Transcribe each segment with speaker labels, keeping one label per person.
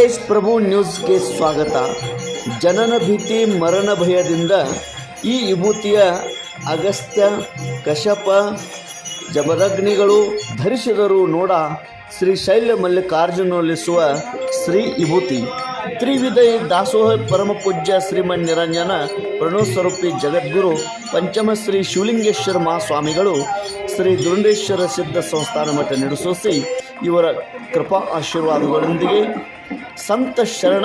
Speaker 1: ತೇಜ್ ಪ್ರಭು ನ್ಯೂಸ್ಗೆ ಸ್ವಾಗತ. ಜನನ ಭೀತಿ, ಮರಣ ಭಯದಿಂದ ಈ ವಿಭೂತಿಯ ಅಗಸ್ತ್ಯ ಕಶಪ ಜಮದಗ್ನಿಗಳು ಧರಿಸಿದರು ನೋಡ ಶ್ರೀ ಶೈಲ ಮಲ್ಲಿಕಾರ್ಜುನೊಲಿಸುವ ಶ್ರೀ ವಿಭೂತಿ. ತ್ರಿವಿಧ ದಾಸೋಹ ಪರಮ ಪೂಜ್ಯ ಶ್ರೀಮನ್ ನಿರಂಜನ ಪ್ರಣೋಸ್ವರೂಪಿ ಜಗದ್ಗುರು ಪಂಚಮ ಶ್ರೀ ಶಿವಲಿಂಗೇಶ್ವರ ಮಹಾಸ್ವಾಮಿಗಳು ಶ್ರೀ ದುರುಂಡೇಶ್ವರ ಸಿದ್ಧ ಸಂಸ್ಥಾನ ಮಠ ನಡೆಸೋಸಿ ಇವರ ಕೃಪಾ ಆಶೀರ್ವಾದಗಳೊಂದಿಗೆ ಸಂತ ಶರಣ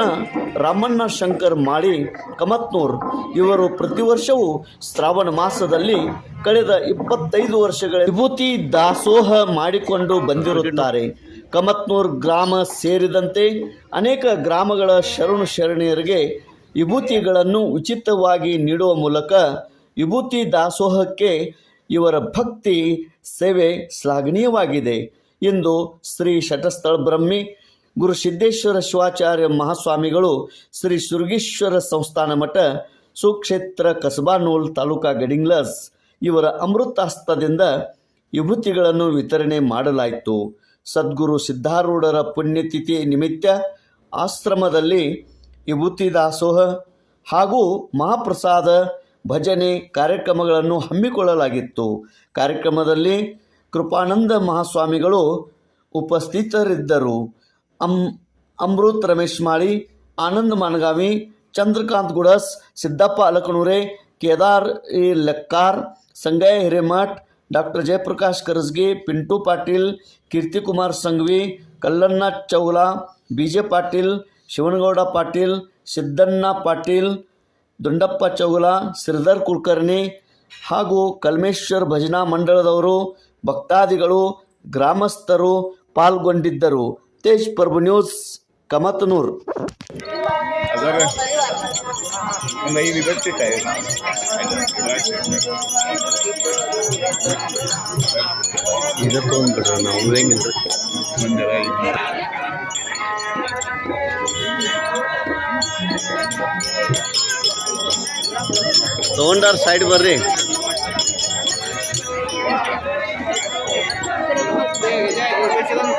Speaker 1: ರಾಮಣ್ಣ ಶಂಕರ್ ಮಾಳಿ ಕಮತ್ನೂರ್ ಇವರು ಪ್ರತಿ ವರ್ಷವೂ ಶ್ರಾವಣ ಮಾಸದಲ್ಲಿ ಕಳೆದ ಇಪ್ಪತ್ತೈದು ವರ್ಷಗಳ ವಿಭೂತಿ ದಾಸೋಹ ಮಾಡಿಕೊಂಡು ಬಂದಿರುತ್ತಾರೆ. ಕಮತ್ನೂರ್ ಗ್ರಾಮ ಸೇರಿದಂತೆ ಅನೇಕ ಗ್ರಾಮಗಳ ಶರಣು ಶರಣೆಯರಿಗೆ ವಿಭೂತಿಗಳನ್ನು ಉಚಿತವಾಗಿ ನೀಡುವ ಮೂಲಕ ವಿಭೂತಿ ದಾಸೋಹಕ್ಕೆ ಇವರ ಭಕ್ತಿ, ಸೇವೆ ಶ್ಲಾಘನೀಯವಾಗಿದೆ. ಎಂದು ಶ್ರೀ ಶಟಸ್ಥಳ ಬ್ರಹ್ಮಿ ಗುರು ಸಿದ್ದೇಶ್ವರ ಶಿವಾಚಾರ್ಯ ಮಹಾಸ್ವಾಮಿಗಳು ಶ್ರೀ ಸುರ್ಗೀಶ್ವರ ಸಂಸ್ಥಾನ ಮಠ, ಸುಕ್ಷೇತ್ರ ಕಸಬಾನೂಲ್ ತಾಲೂಕಾ ಗಡಿಂಗ್ಲಸ್ ಇವರ ಅಮೃತಾಸ್ತದಿಂದ ವಿಭೂತಿಗಳನ್ನು ವಿತರಣೆ ಮಾಡಲಾಯಿತು. ಸದ್ಗುರು ಸಿದ್ಧಾರೂಢರ ಪುಣ್ಯತಿಥಿ ನಿಮಿತ್ತ ಆಶ್ರಮದಲ್ಲಿ ವಿಭೂತಿ ದಾಸೋಹ ಹಾಗೂ ಮಹಾಪ್ರಸಾದ ಭಜನೆ ಕಾರ್ಯಕ್ರಮಗಳನ್ನು ಹಮ್ಮಿಕೊಳ್ಳಲಾಗಿತ್ತು. ಕಾರ್ಯಕ್ರಮದಲ್ಲಿ ಕೃಪಾನಂದ ಮಹಾಸ್ವಾಮಿಗಳು ಉಪಸ್ಥಿತರಿದ್ದರು. ಅಮ್ Amrut Ramesh Mali, Anand Managavi, Chandrakant Gudas, Siddappa Alakanure Kedar E Lekkar, Sangayya Hiremath, doctor Jayaprakash Karasgi, Pintu Patil Keertikumar Sanghavi, Kallanna Chaula B J Patil, Shivanagouda Patil, Siddanna Patil Dundappa Chaula Shridhar Kulkarni ಹಾಗೂ ಕಲ್ಮೇಶ್ವರ್ ಭಜನಾ ಮಂಡಳದವರು ಭಕ್ತಾದಿಗಳು, ಗ್ರಾಮಸ್ಥರು ಪಾಲ್ಗೊಂಡಿದ್ದರು. ತೇಜ್ ಪ್ರಭು news ಕಮತನೂರ್
Speaker 2: ಅದರ ಒಂದು ಐದು ಬರ್ತಿತ್ತು
Speaker 3: ಇದು ತೊಗೊಂಡ್ಬಿಡ್ರಿ ನಾವು ಹೆಂಗಿಲ್ಲ
Speaker 2: ಒಂದರ ಐದು
Speaker 1: ತೊಗೊಂಡಾರ ಸೈಡ್ ಬರ್ರಿ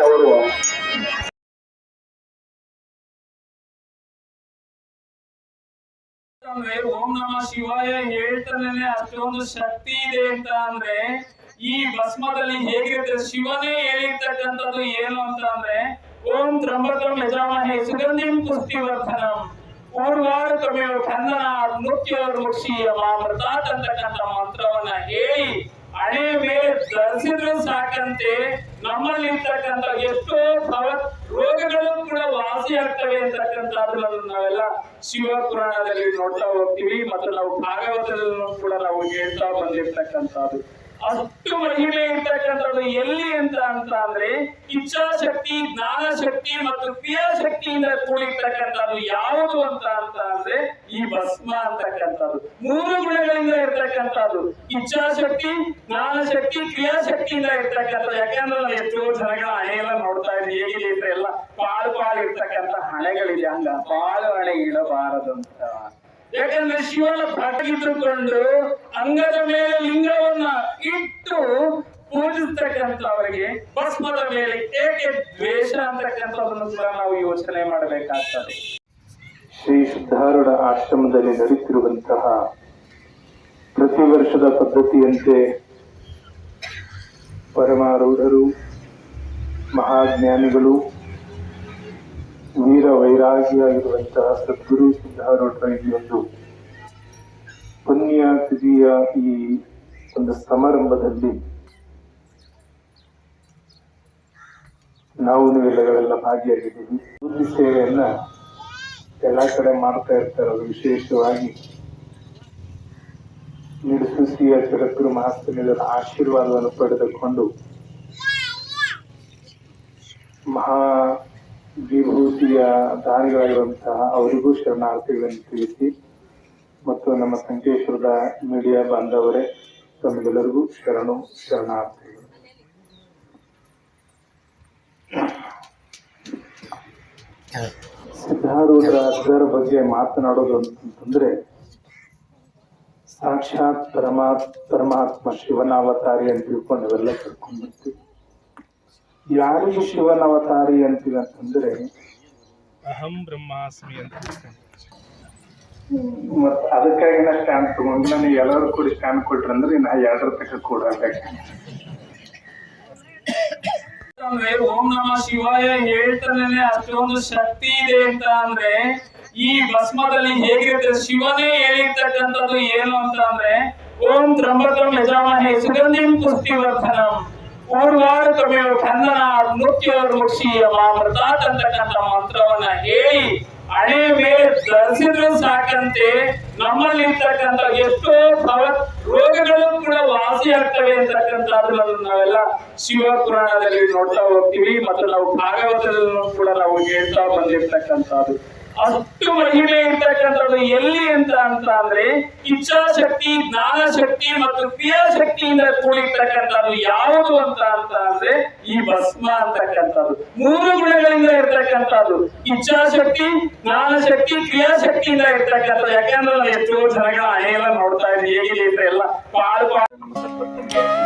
Speaker 4: ಅವರು.
Speaker 5: ಓಂ ನಮ ಶಿವಾಯ ಹೇಳ್ತಾನೆ ಅಷ್ಟೊಂದು ಶಕ್ತಿ ಇದೆ ಅಂತ ಅಂದ್ರೆ ಈ ಭಸ್ಮದಲ್ಲಿ ಹೇಗಿರುತ್ತೆ? ಶಿವನೇ ಹೇಳಿರ್ತಕ್ಕಂಥದ್ದು ಏನು ಅಂತ ಅಂದ್ರೆ ಓಂ ತ್ರಂಬಕಂ ಯಜಾಮಹೇ ಸುಗಂಧಿಂ ಪುಷ್ಟಿವರ್ಧನಂ. ಪೂರ್ವಾರ ತಮೇವ ಖಂದನ ಮೃತ್ಯೋರ್ ಮುಕ್ಷೀಯ ಮಾಮೃತಾತ್ ಅಂತಕ್ಕಂಥ ಮಂತ್ರವನ್ನ ಹೇಳಿ ಹಣೆ ಮೇಲೆ ಧರಿಸಿದ್ರು ಸಾಕಂತೆ, ನಮ್ಮಲ್ಲಿ ಇರ್ತಕ್ಕಂಥ ಎಷ್ಟೋ ಭವ ರೋಗಗಳು ಕೂಡ ವಾಸಿ ಆಗ್ತವೆ ಅಂತಕ್ಕಂಥದ್ದನ್ನು ನಾವೆಲ್ಲ ಶಿವ ಪುರಾಣದಲ್ಲಿ ನೋಡ್ತಾ ಹೋಗ್ತೀವಿ ಮತ್ತು ನಾವು ಭಾಗವತದಲ್ಲೂ ಕೂಡ ನಾವು ಹೇಳ್ತಾ ಬಂದಿರ್ತಕ್ಕಂಥದ್ದು. ಅಷ್ಟು ಮಹಿಮೆ ಇರ್ತಕ್ಕಂಥದ್ದು ಎಲ್ಲಿ ಅಂತ ಅಂತ ಅಂದ್ರೆ ಇಚ್ಛಾಶಕ್ತಿ ಜ್ಞಾನ ಶಕ್ತಿ ಮತ್ತು ಕ್ರಿಯಾಶಕ್ತಿಯಿಂದ ಕೂಡಿರ್ತಕ್ಕಂಥದ್ದು ಯಾವುದು ಅಂತ ಅಂತ ಅಂದ್ರೆ ಈ ಭಸ್ಮ ಅಂತಕ್ಕಂಥದ್ದು. ಮೂರು ಗುಣಗಳಿಂದ ಇರ್ತಕ್ಕಂಥದ್ದು. ಇಚ್ಛಾಶಕ್ತಿ ಜ್ಞಾನ ಶಕ್ತಿ ಕ್ರಿಯಾಶಕ್ತಿಯಿಂದ ಇರ್ತಕ್ಕಂಥದ್ದು. ಯಾಕಂದ್ರೆ ನಾವು ಎಷ್ಟೋ ಜನಗಳ ಹಣೆಯೆಲ್ಲ ನೋಡ್ತಾ ಇದ್ವಿ ಹೇಗಿದೆ ಎಲ್ಲ ಪಾಳು ಪಾಳು ಇರ್ತಕ್ಕಂಥ ಹಣೆಗಳಿದೆ. ಹಂಗ ಪಾಳು ಹಣೆ ಇಡಬಾರದಂತ ಯಾಕಂದ್ರೆ ಶಿವನ ಭಟಗಿದ್ದುಕೊಂಡು ಅಂಗದ ಮೇಲೆ ಲಿಂಗವನ್ನ ಇಟ್ಟು ಪೂಜಿಸ್ತಕ್ಕಂಥವರಿಗೆ ಭಸ್ಮದ ಮೇಲೆ ಏಕೆ ದ್ವೇಷ ಅಂತಕ್ಕಂಥದನ್ನು ಕೂಡ ನಾವು ಯೋಚನೆ ಮಾಡಬೇಕಾಗ್ತದೆ.
Speaker 6: ಶ್ರೀ ಸಿದ್ಧಾರೂಢ ಆಶ್ರಮದಲ್ಲಿ ನಡೆಯುತ್ತಿರುವಂತಹ ಪ್ರತಿ ವರ್ಷದ ಪದ್ಧತಿಯಂತೆ ಪರಮಾರೂಢರು, ಮಹಾಜ್ಞಾನಿಗಳು ವೀರ ವೈರಾಗಿಯಾಗಿರುವಂತಹ ಸದ್ಗುರು ಒಂದು ಪುಣ್ಯ ತಿಥಿಯ ಈ ಒಂದು ಸಮಾರಂಭದಲ್ಲಿ ನಾವು ನೀವೆಲ್ಲಗಳೆಲ್ಲ ಭಾಗಿಯಾಗಿದ್ದೀವಿ. ಬುದ್ಧಿ ಸೇವೆಯನ್ನ ಎಲ್ಲಾ ಕಡೆ ಮಾಡ್ತಾ ಇರ್ತಾರೆ ಅದು ವಿಶೇಷವಾಗಿ. ನಿರ್ಸೂಸಿಯ ಜಗದ್ಗುರು ಮಹಾಸ್ವಾಮಿಗಳ ಆಶೀರ್ವಾದವನ್ನು ಪಡೆದುಕೊಂಡು ಮಹಾ ವಿಭೂತಿಯ ದಾನಿಗಳಾಗಿರುವಂತಹ ಅವರಿಗೂ ಶರಣಾರ್ಥಿಗಳನ್ನು ತಿಳಿಸಿ ಮತ್ತು ನಮ್ಮ ಸಂಕೇಶ್ವರದ ಮೀಡಿಯಾ ಬಾಂಧವರೇ ತಮಗೆಲ್ಲರಿಗೂ ಶರಣು ಶರಣಾರ್ಥಿಗಳು. ಸಿದ್ಧಾರೂಢರ ಬಗ್ಗೆ ಮಾತನಾಡೋದು ಅಂತಂದ್ರೆ ಸಾಕ್ಷಾತ್ ಪರಮಾತ್, ಪರಮಾತ್ಮ ಶಿವನ ಅವತಾರಿ ಅಂತ ತಿಳ್ಕೊಂಡು ನಾವೆಲ್ಲ ತಿಳ್ಕೊಂಡ್ ಬರ್ತೀವಿ. ಯಾರಿಗೆ ಶಿವನ ಅವತಾರಿ ಅಂತೀವಿ ಅಂತಂದ್ರೆ
Speaker 7: ಅಹಂ ಬ್ರಹ್ಮಾಸ್ಮಿ ಅಂತ.
Speaker 6: ಮತ್ ಅದಕ್ಕಾಗಿ ನಾ ಸ್ಟ್ಯಾಂಡ್ ತಗೊಂಡು ನಾನು ಎಲ್ಲರೂ ಕೂಡ ಸ್ಟ್ಯಾಂಡ್ ಕೊಟ್ರಿ ಅಂದ್ರೆ ನಾ ಎರಡರ ತಕ್ಕ ಕೂಡ
Speaker 5: ಅಂದ್ರೆ ಓಂ ನಮ ಶಿವಾಯ ಹೇಳ್ತಾನೆ ಅಷ್ಟೊಂದು ಶಕ್ತಿ ಇದೆ ಅಂತ ಅಂದ್ರೆ ಈ ಭಸ್ಮದಲ್ಲಿ ಹೇಗಿರುತ್ತೆ? ಶಿವನೇ ಹೇಳಿರ್ತಕ್ಕಂಥದ್ದು ಏನು ಅಂತ ಅಂದ್ರೆ ಓಂ ತ್ರಂಬಕಂ ಯಜಾಮಹೇ ಸುಗಂಧಿಂ ಪುಷ್ಟಿವರ್ಧನಂ. ಪೂರ್ವಾರು ಕವಿಯು ಕಂದನ ಮೂರ್ತಿಯವರು ಮುಕ್ಷಿಯ ಮಾಮೃತ ಅಂತಕ್ಕಂಥ ಮಂತ್ರವನ್ನ ಹೇಳಿ ಹಣೆ ಮೇಲೆ ಧರಿಸಿದ್ರು ಸಾಕಂತೆ ನಮ್ಮಲ್ಲಿರ್ತಕ್ಕಂಥ ಎಷ್ಟೋ ಭವ ರೋಗಗಳು ಕೂಡ ವಾಸಿ ಆಗ್ತವೆ ಅಂತಕ್ಕಂಥದ್ದನ್ನು ನಾವೆಲ್ಲ ಶಿವ ಪುರಾಣದಲ್ಲಿ ನೋಡ್ತಾ ಹೋಗ್ತೀವಿ ಮತ್ತು ನಾವು ಭಾಗವತದಲ್ಲೂ ಕೂಡ ನಾವು ಹೇಳ್ತಾ ಬಂದಿರ್ತಕ್ಕಂಥದ್ದು. ಅಷ್ಟು ಮಹಿಮೆ ಇರ್ತಕ್ಕಂಥದ್ದು ಎಲ್ಲಿ ಅಂತ ಅಂತ ಅಂದ್ರೆ ಇಚ್ಛಾಶಕ್ತಿ ಜ್ಞಾನ ಶಕ್ತಿ ಮತ್ತು ಕ್ರಿಯಾಶಕ್ತಿಯಿಂದ ಕೂಡಿರ್ತಕ್ಕಂಥದ್ದು ಯಾವುದು ಅಂತ ಅಂತ ಅಂದ್ರೆ ಈ ಭಸ್ಮ ಅಂತಕ್ಕಂಥದ್ದು. ಮೂರು ಗುಣಗಳಿಂದ ಇರ್ತಕ್ಕಂಥದ್ದು. ಇಚ್ಛಾಶಕ್ತಿ ಜ್ಞಾನ ಶಕ್ತಿ ಕ್ರಿಯಾಶಕ್ತಿಯಿಂದ ಇರ್ತಕ್ಕಂಥದ್ದು. ಯಾಕಂದ್ರೆ ನಾವು ಎಷ್ಟೋ ಜನಗಳ ಹಣೆಯೆಲ್ಲ ನೋಡ್ತಾ ಇದ್ವಿ ಹೇಗಿದೆ ಅಂತ ಎಲ್ಲ? ಪಾಡು.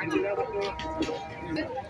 Speaker 8: Anjir.